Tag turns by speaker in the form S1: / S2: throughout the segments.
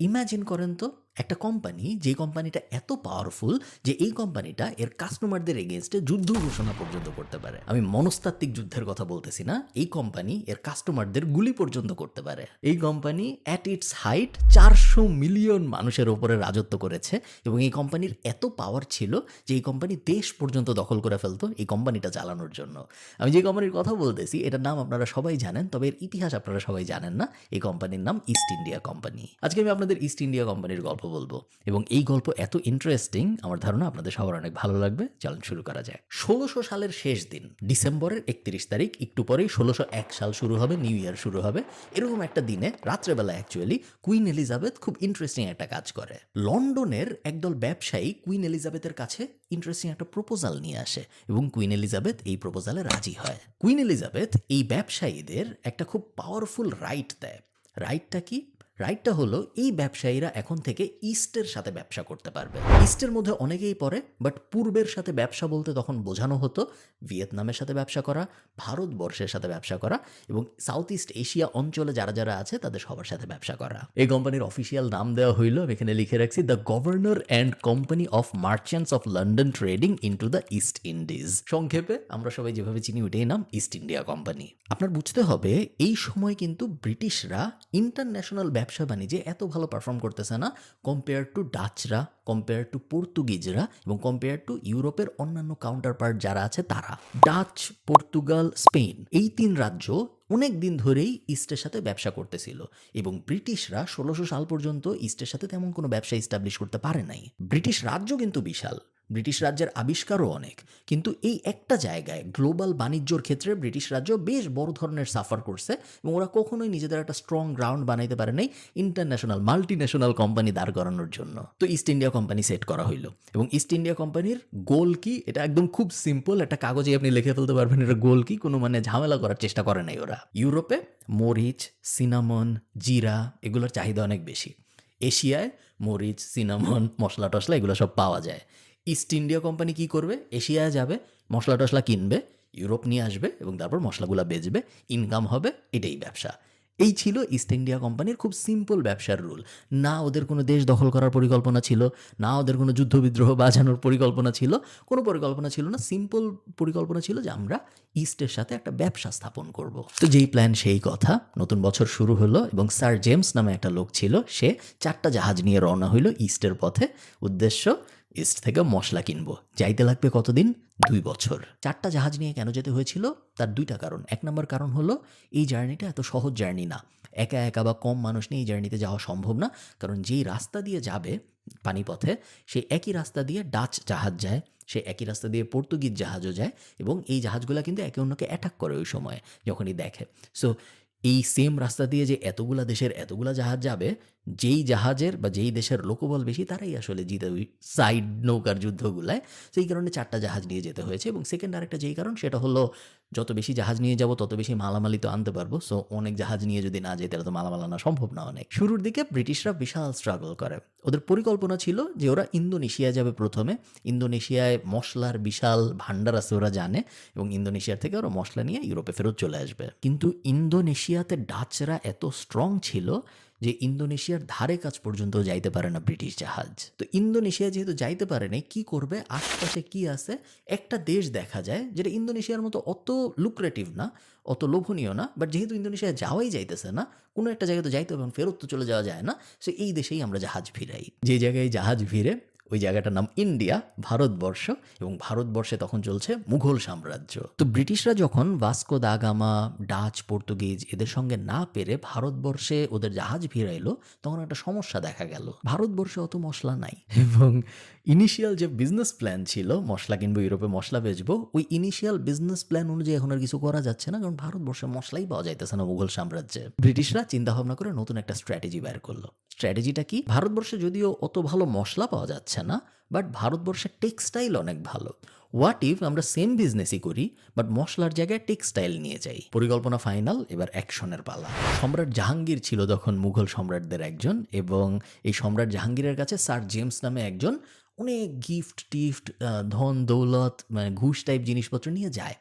S1: Imagine করেন তো। একটা কোম্পানি যে কোম্পানিটা এত পাওয়ারফুল যে এই কোম্পানিটা এর কাস্টমারদের এগেনস্টে যুদ্ধ ঘোষণা পর্যন্ত করতে পারে। আমি মনস্তাত্ত্বিক যুদ্ধের কথা বলতেছি না, এই কোম্পানি এর কাস্টমারদের গুলি পর্যন্ত করতে পারে। এই কোম্পানি অ্যাট ইটস হাইট চারশো মিলিয়ন মানুষের ওপরে রাজত্ব করেছে এবং এই কোম্পানির এত পাওয়ার ছিল যে এই কোম্পানি দেশ পর্যন্ত দখল করে ফেলতো এই কোম্পানিটা চালানোর জন্য। আমি যে কোম্পানির কথা বলতেছি, এটার নাম আপনারা সবাই জানেন, তবে এর ইতিহাস আপনারা সবাই জানেন না, এই কোম্পানির নাম ইস্ট ইন্ডিয়া কোম্পানি আজকে আমি আপনাদের ইস্ট ইন্ডিয়া কোম্পানির গল্প বলব। এবং এই গল্প এত ইন্টারেস্টিং আমার ধারণা আপনাদের সবার অনেক ভালো লাগবে। চলুন শুরু করা যায় ষোলোশো সালের শেষ দিন, ডিসেম্বরের একত্রিশ তারিখ, একটু পরেই ষোলোশো এক সাল শুরু হবে, নিউ ইয়ার শুরু হবে। এরকম একটা দিনে, রাত্রেবেলা অ্যাকচুয়ালি কুইন এলিজাবেথ খুব ইন্টারেস্টিং একটা কাজ করে। লন্ডনের একদল ব্যবসায়ী কুইন এলিজাবেথের কাছে ইন্টারেস্টিং একটা প্রপোজাল নিয়ে আসে এবং কুইন এলিজাবেথ এই প্রপোজালে রাজি হয়। কুইন এলিজাবেথ এই ব্যবসায়ীদের একটা খুব পাওয়ারফুল রাইট দেয়। রাইটটা কি? রাইটটা হলো, এই ব্যবসায়ীরা এখন থেকে ইস্টের সাথে ব্যবসা করতে পারবে। ইস্টের মধ্যে অনেকেই পড়ে বাট পূর্বের সাথে ব্যবসা বলতে তখন বোঝানো হতো ভিয়েতনামের সাথে ব্যবসা করা, ভারতবর্ষের সাথে ব্যবসা করা, এবং সাউথ ইস্ট এশিয়া অঞ্চলে যারা যারা আছে, তাদের সবার সাথে ব্যবসা করা। এই কোম্পানির অফিসিয়াল নাম দেওয়া হইল, আমি এখানে লিখে রাখছি the governor and company of merchants of London trading into the East Indies সংক্ষেপে, আমরা সবাই যেভাবে চিনি, ওইটাই নাম ইস্ট ইন্ডিয়া কোম্পানি আপনার বুঝতে হবে, এই সময় কিন্তু ব্রিটিশরা ইন্টারন্যাশনাল ব্যবসা বাণিজ্যে এত ভালো পারফর্ম করতেছে না কম্পেয়ার টু ডাচরা কম্পেয়ার টু পর্তুগিজরা এবং কম্পেয়ার টু ইউরোপের অন্যান্য কাউন্টার পার্ট যারা আছে তারা। ডাচ, পর্তুগাল, স্পেন এই তিন রাজ্য অনেক দিন ধরেই ইস্টের সাথে ব্যবসা করতেছিল এবং ব্রিটিশরা ষোলোশো সাল পর্যন্ত ইস্টের সাথে তেমন কোনো ব্যবসা ইস্টাবলিশ করতে পারে নাই। ব্রিটিশ রাজ্য কিন্তু বিশাল। ব্রিটিশ রাজ্যের আবিষ্কারও অনেক। কিন্তু এই একটা জায়গায় গ্লোবাল বাণিজ্যর ক্ষেত্রে ব্রিটিশ রাজ্য বেশ বড় ধরনের সাফার করছে এবং ওরা কখনোই নিজেদের একটা স্ট্রং গ্রাউন্ড বানাইতে পারে নাই ইন্টারন্যাশনাল মাল্টি ন্যাশনাল কোম্পানি দাঁড় করানোর জন্য। তো ইস্ট ইন্ডিয়া কোম্পানি সেট করা হইল। এবং ইস্ট ইন্ডিয়া কোম্পানির গোল কি? এটা একদম খুব সিম্পল একটা কাগজে আপনি লিখে ফেলতে পারবেন এটা গোল কি? কোনো মানে ঝামেলা করার চেষ্টা করে নাই ওরা। ইউরোপে মরিচ সিনামন জিরা এগুলোর চাহিদা অনেক বেশি। এশিয়ায় মরিচ সিনামন মশলা টশলা এগুলো সব পাওয়া যায়। ইস্ট ইন্ডিয়া কোম্পানি কি করবে? এশিয়ায় যাবে, মশলা টশলা কিনবে ইউরোপ নিয়ে আসবে এবং তারপর মশলাগুলো বেচবে ইনকাম হবে, এটাই ব্যবসা। এই ছিল ইস্ট ইন্ডিয়া কোম্পানির খুব সিম্পল ব্যবসার রুল না ওদের কোনো দেশ দখল করার পরিকল্পনা ছিল, না ওদের কোনো যুদ্ধবিদ্রোহ বাজানোর পরিকল্পনা ছিল, কোনো পরিকল্পনা ছিল না সিম্পল পরিকল্পনা ছিল যে আমরা ইস্টের সাথে একটা ব্যবসা স্থাপন করব। তো যেই প্ল্যান সেই কথা। নতুন বছর শুরু হলো এবং স্যার জেমস নামে একটা লোক ছিল, সে চারটা জাহাজ নিয়ে রওনা হইল ইস্টের পথে। উদ্দেশ্য ইস্ট থেকে মশলা কিনবো। যাইতে লাগবে কতদিন? দুই বছর। চারটা জাহাজ নিয়ে কেন যেতে হয়েছিল? তার দুইটা কারণ। এক নম্বর কারণ হলো, এই জার্নিটা এত সহজ জার্নি না। একা একা বা কম মানুষ নিয়ে এই জার্নিতে যাওয়া সম্ভব না। কারণ যেই রাস্তা দিয়ে যাবে পানিপথে সেই একই রাস্তা দিয়ে ডাচ জাহাজ যায়, সে একই রাস্তা দিয়ে পর্তুগিজ জাহাজও যায় এবং এই জাহাজগুলো কিন্তু একে অন্যকে অ্যাটাক করে ওই সময়, যখনই দেখে। সো এই সেম রাস্তা দিয়ে যে এতগুলা দেশের এতগুলা জাহাজ যাবে যেই জাহাজের বা যেই দেশের লোকবল বেশি, তারাই আসলে জিতে ওই সাইড নৌকার যুদ্ধগুলায়। সেই কারণে চারটা জাহাজ নিয়ে যেতে হয়েছে এবং সেকেন্ড আরেকটা যেই কারণ, সেটা হলো যত বেশি জাহাজ নিয়ে যাব, তত বেশি মালামালি তো আনতে পারব। সো অনেক জাহাজ নিয়ে যদি না যেতে, তাহলে তো মালামাল আনা সম্ভব না অনেক। শুরুর দিকে ব্রিটিশরা বিশাল স্ট্রাগল করে। ওদের পরিকল্পনা ছিল যে ওরা ইন্দোনেশিয়া যাবে প্রথমে। ইন্দোনেশিয়ায় মশলার বিশাল ভাণ্ডার আছে, ওরা জানে এবং ইন্দোনেশিয়ার থেকে ওরা মশলা নিয়ে ইউরোপে ফেরত চলে আসবে। কিন্তু ইন্দোনেশিয়াতে ডাচরা এত স্ট্রং ছিল যে ইন্দোনেশিয়ার ধারে কাজ পর্যন্ত যাইতে পারে না ব্রিটিশ জাহাজ। তো ইন্দোনেশিয়া যেহেতু যাইতে পারে নাই, কি করবে? আশপাশে কি আছে? একটা দেশ দেখা যায় যেটা ইন্দোনেশিয়ার মতো অত লুক্রেটিভ না, অত লোভনীয় না বাট যেহেতু ইন্দোনেশিয়া যাওয়াই যাইতেছে না, কোনো একটা জায়গায় তো যাইতে হবে ফেরত তো চলে যাওয়া যায় না সো এই দেশেই আমরা জাহাজ ফিরাই। যে জায়গায় জাহাজ ভিড়ে ওই জায়গাটার নাম ইন্ডিয়া, ভারতবর্ষ এবং ভারতবর্ষে তখন চলছে মুঘল সাম্রাজ্য। তো ব্রিটিশরা যখন Vasco da Gama, Dutch, Portuguese এদের সঙ্গে না পেরে ভারতবর্ষে ওদের জাহাজ ফিরাইলো, তখন একটা সমস্যা দেখা গেল। ভারতবর্ষে অত মশলা নাই এবং ইনিশিয়াল যে বিজনেস প্ল্যান ছিল, মশলা কিনবো, ইউরোপে মশলা বেচবো, ওই ইনিশিয়াল বিজনেস প্ল্যান অনুযায়ী এখন আর কিছু করা যাচ্ছে না, কারণ ভারতবর্ষে মশলাই পাওয়া যাইতেছে না মুঘল সাম্রাজ্যে। ব্রিটিশরা চিন্তা ভাবনা করে নতুন একটা স্ট্র্যাটেজি বের করল। স্ট্র্যাটেজিটা কি? ভারতবর্ষে যদিও অত ভালো মশলা পাওয়া যাচ্ছে না বাট ভারতবর্ষের টেক্সটাইল অনেক ভালো। হোয়াট ইফ আমরা সেম বিজনেসই করি বাট মশলার জায়গায় টেক্সটাইল নিয়ে যাই? পরিকল্পনা ফাইনাল এবার অ্যাকশনের পালা। সম্রাট জাহাঙ্গীর ছিল তখন মুঘল সম্রাটদের একজন, এবং এই সম্রাট জাহাঙ্গীরের কাছে স্যার জেমস নামে একজন অনেক গিফট টিফট ধন, দৌলত মানে ঘুষ টাইপ জিনিসপত্র নিয়ে যায়।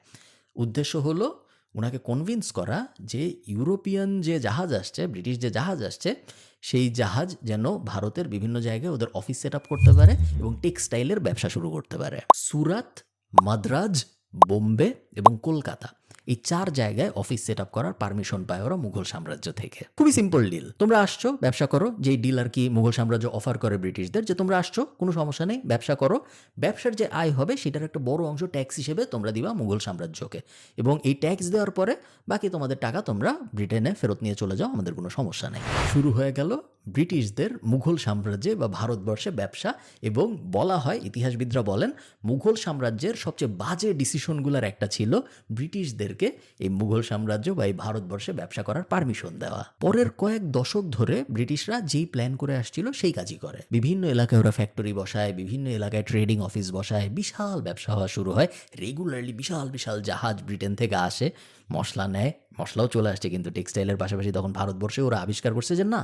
S1: উদ্দেশ্য হলো ওনাকে কনভিন্স করা যে ইউরোপিয়ান যে জাহাজ আসছে, ব্রিটিশ যে জাহাজ আসছে, সেই জাহাজ যেন ভারতের বিভিন্ন জায়গায় ওদের অফিস সেট করতে পারে এবং টেক্সটাইলের ব্যবসা শুরু করতে পারে। সুরাত, মাদ্রাজ, বোম্বে এবং কলকাতা। এই চার জায়গায় অফিস সেট আপ করার পারমিশন পায় ওরা মুঘল সাম্রাজ্য থেকে। খুবই সিম্পল ডিল তোমরা আসছো, ব্যবসা করো, যেই ডিল আর কি মুঘল সাম্রাজ্য অফার করে ব্রিটিশদের যে তোমরা আসছো, কোনো সমস্যা নেই, ব্যবসা করো। ব্যবসার যে আয় হবে, সেটার একটা বড় অংশ ট্যাক্স হিসেবে তোমরা দিবা মুঘল সাম্রাজ্যকে। এবং এই ট্যাক্স দেওয়ার পরে বাকি তোমাদের টাকা তোমরা ব্রিটেনে ফেরত নিয়ে চলে যাও, আমাদের কোনো সমস্যা নেই। শুরু হয়ে গেল ব্রিটিশদের মুঘল সাম্রাজ্যে বা ভারতবর্ষে ব্যবসা এবং বলা হয়, ইতিহাসবিদরা বলেন, মুঘল সাম্রাজ্যের সবচেয়ে বাজে ডিসিশনগুলোর একটা ছিল ব্রিটিশদেরকে এই মুঘল সাম্রাজ্য বা এই ভারতবর্ষে ব্যবসা করার পারমিশন দেওয়া। পরের কয়েক দশক ধরে ব্রিটিশরা যেই প্ল্যান করে আসছিল সেই কাজই করে। বিভিন্ন এলাকায় ওরা ফ্যাক্টরি বসায়, বিভিন্ন এলাকায় ট্রেডিং অফিস বসায়, বিশাল ব্যবসা হওয়া শুরু হয়। রেগুলারলি বিশাল বিশাল জাহাজ ব্রিটেন থেকে আসে, মশলা নেয়, মশলাও চলে আসছে কিন্তু টেক্সটাইলের পাশাপাশি তখন ভারতবর্ষে ওরা আবিষ্কার করছে যে না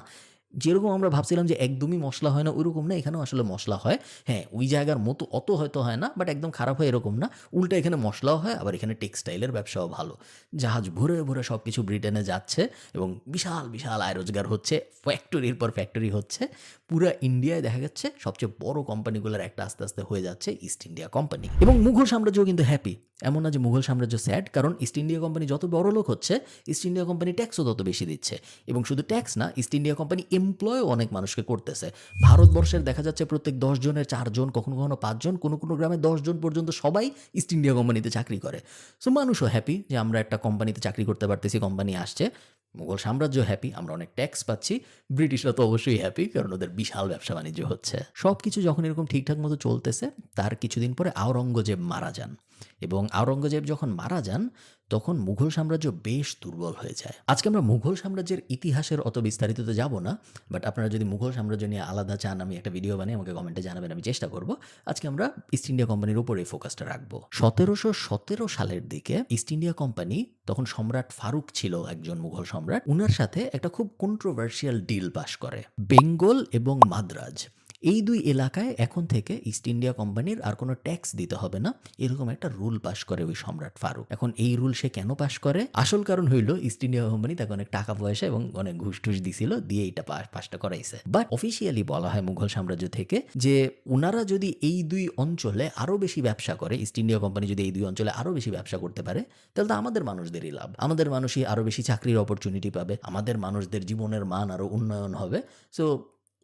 S1: যেরকম আমরা ভাবছিলাম যে একদমই মশলা হয় না ওইরকম না, এখানেও আসলে মশলা হয়। হ্যাঁ ওই জায়গার মতো অত হয়তো হয় না বাট একদম খারাপ হয় এরকম না। উল্টা এখানে মশলাও হয়, আবার এখানে টেক্সটাইলের ব্যবসাও ভালো। জাহাজ ভরে ভরে সব কিছু ব্রিটেনে যাচ্ছে এবং বিশাল বিশাল আয় রোজগার হচ্ছে ফ্যাক্টরির পর ফ্যাক্টরি হচ্ছে। পুরো ইন্ডিয়ায় দেখা যাচ্ছে সবচেয়ে বড় কোম্পানিগুলোর একটা আস্তে আস্তে হয়ে যাচ্ছে ইস্ট ইন্ডিয়া কোম্পানি এবং মুঘল সাম্রাজ্য কিন্তু হ্যাপি এমন না যে মুঘল সাম্রাজ্য স্যাড কারণ ইস্ট ইন্ডিয়া কোম্পানি যত বড় লোক হচ্ছে ইস্ট ইন্ডিয়া কোম্পানি ট্যাক্সও তত বেশি দিচ্ছে। এবং শুধু ট্যাক্স না ইস্ট ইন্ডিয়া কোম্পানি এমপ্লয়ও অনেক মানুষকে করতেছে। ভারতবর্ষের দেখা যাচ্ছে প্রত্যেক দশ জনের চারজন, কখনো কখনো পাঁচজন, কোনো কোনো গ্রামে দশজন পর্যন্ত সবাই ইস্ট ইন্ডিয়া কোম্পানিতে চাকরি করে। সো মানুষও হ্যাপি যে আমরা একটা কোম্পানিতে চাকরি করতে পারতেছি কোম্পানি আসছে। মুঘল সাম্রাজ্য হ্যাপি আমরা অনেক ট্যাক্স পাচ্ছি। ব্রিটিশরা তো অবশ্যই হ্যাপি কারণ ওদের বিশাল ব্যবসা বাণিজ্য হচ্ছে। সব কিছু যখন এরকম ঠিকঠাক মতো চলতেছে, তার কিছুদিন পরে আওরঙ্গজেব মারা যান। এবং আওরঙ্গজেব যখন মারা যান তখন মুঘল সাম্রাজ্য বেশ দুর্বল হয়ে যায়। আজকে আমরা মুঘল সাম্রাজ্যের ইতিহাসের অত বিস্তারিততে যাব না বাট আপনারা যদি মুঘল সাম্রাজ্য নিয়ে আলাদা চান, আমি একটা ভিডিও বানিয়ে আমাকে কমেন্টে জানাবেন, আমি চেষ্টা করব। আজকে আমরা ইস্ট ইন্ডিয়া কোম্পানির উপরে ফোকাসটা রাখব। সতেরোশো সতেরো সালের দিকে ইস্ট ইন্ডিয়া কোম্পানি তখন সম্রাট ফারুক ছিল একজন মুঘল সম্রাট, উনার সাথে একটা খুব কন্ট্রোভার্সিয়াল ডিল পাশ করে। বেঙ্গল এবং মাদ্রাজ। এই দুই এলাকায় এখন থেকে ইস্ট ইন্ডিয়া কোম্পানির আর কোনো ট্যাক্স দিতে হবে না। এরকম একটা রুল পাশ করে ওই সম্রাট ফারুক। এখন এই রুল সে কেন পাশ করে? আসল কারণ হইল ইস্ট ইন্ডিয়া কোম্পানি তাকে অনেক টাকা পয়সা এবং অনেক ঘুষ টুস দিছিল, দিয়ে এটা পাশ পাশটা করাইছে। বাট অফিসিয়ালি বলা হয় মুঘল সাম্রাজ্য থেকে যে ওনারা যদি এই দুই অঞ্চলে আরও বেশি ব্যবসা করে ইস্ট ইন্ডিয়া কোম্পানি যদি এই দুই অঞ্চলে আরও বেশি ব্যবসা করতে পারে, তাহলে তো আমাদের মানুষদেরই লাভ। আমাদের মানুষই আরও বেশি চাকরির অপরচুনিটি পাবে, আমাদের মানুষদের জীবনের মান আরও উন্নয়ন হবে। সো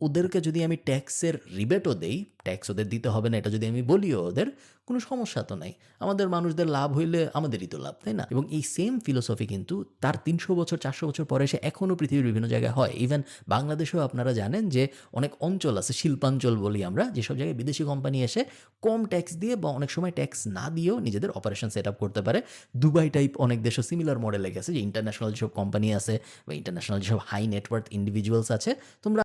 S1: ওদেরকে যদি আমি ট্যাক্সের রিবেটও দেই, ট্যাক্স ওদের দিতে হবে না, এটা যদি আমি বলিও ওদের, কোনো সমস্যা তো নাই। আমাদের মানুষদের লাভ হইলে আমাদেরই তো লাভ, তাই না? এবং এই সেম ফিলোসফি কিন্তু তার তিনশো বছর, চারশো বছর পরে এসে এখনও পৃথিবীর বিভিন্ন জায়গায় হয়। ইভেন বাংলাদেশেও আপনারা জানেন যে অনেক অঞ্চল আছে, শিল্পাঞ্চল বলি আমরা, যেসব জায়গায় বিদেশি কোম্পানি এসে কম ট্যাক্স দিয়ে বা অনেক সময় ট্যাক্স না দিয়েও নিজেদের অপারেশন সেট আপ করতে পারে। দুবাই টাইপ অনেক দেশও সিমিলার মডেলে গেছে, যে ইন্টারন্যাশনাল যেসব কোম্পানি আছে বা ইন্টারন্যাশনাল যেসব হাই নেটওয়ার্ক ইন্ডিভিজুয়ালস আছে, তোমরা